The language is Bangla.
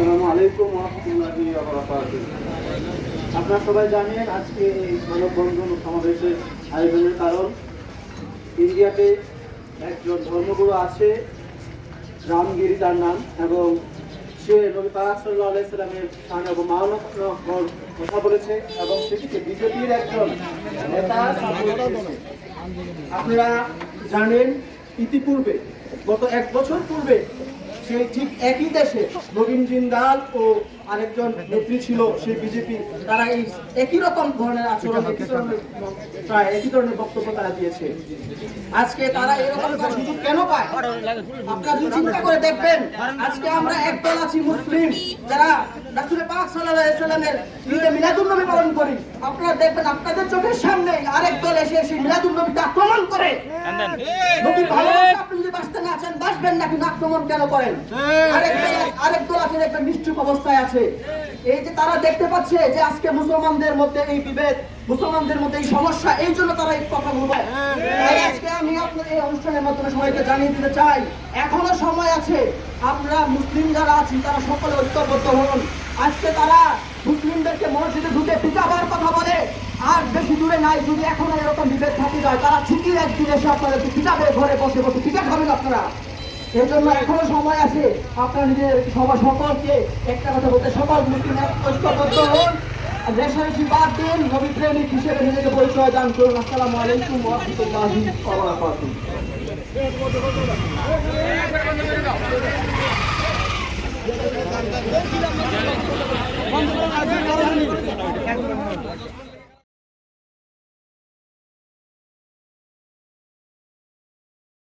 আসসালামু আলাইকুম রহমতুল্লাহি আপনারা সবাই জানেন আজকে এই মানববন্ধন সমাবেশের আয়োজনের কারণ। ইন্ডিয়াতে একজন ধর্মগুরু আছে, রামগিরি তার নাম, এবং সে নবী পাক সাল্লাহ আলাইসাল্লামের সামনে অবমাননার কথা বলেছে, এবং সেটিকে বিজেপির একজন নেতা আপনারা জানেন, ইতিপূর্বে, গত এক বছর পূর্বে সেই ঠিক একই দেশে নবীন জিন্দাল ও আরেকজন নেত্রী ছিল সেই বিজেপি, তারা এই একই রকম ধরনের আচরণ, একই ধরনের প্রায় একই ধরনের বক্তব্য তারা দিয়েছে। আজকে তারা এরকম সুযোগ কেন পায়? আপনারা চিন্তা করে দেখবেন, আজকে আমরা একদল আছি মুসলিম, যারা রাসূলের পাক আলাইহি সাল্লামের ঈদে মিলাদুন নবী পালন করি। আপনারা দেখবেন আপনাদের চোখের সামনে আরেক দল এসে সেই মিলাদুন নবীকে আক্রমণ করে। না চান বাঁচবেন না কিন্তু আক্রমণ কেন করেন? আরেক দল আরেক দল আছে একটা নিশ্চুপ অবস্থায় আছে। এই যে তারা দেখতে পাচ্ছে যে আজকে মুসলমানদের মধ্যে এই বিভেদ মুসলমানদের মধ্যে এই সমস্যা এই জন্য তারা এই কথা বলবে। আজকে আমি আপনার এই অনুষ্ঠানের মাধ্যমে সবাইকে জানিয়ে দিতে চাই এখনও সময় আছে মুসলিম যারা তারা সকলে ঐক্যবদ্ধ হন। আজকে তারা মুসলিমদেরকে মসজিদে ঢুকে পিটাবার কথা বলে আর বেশি দূরে নাই যদি এখনও এরকম বিভেদ থাকি যায় তারা ঠিকই একদিন এসে আপনাদেরকে পিটাবে ঘরে বসে বসে পিঠা খাবেন আপনারা। এই জন্য এখনও সময় আছে। আপনারা নিজের সবার সকলকে একটা কথা বলতে, সকল মুসলিম ঐক্যবদ্ধ হন। রেশারেশি বাদ দিন, নবী প্রেমিক হিসেবে নিজেকে পরিচয় দান করুন। আসসালামু আলাইকুম ওয়া ওয়া বারাকাতুহু।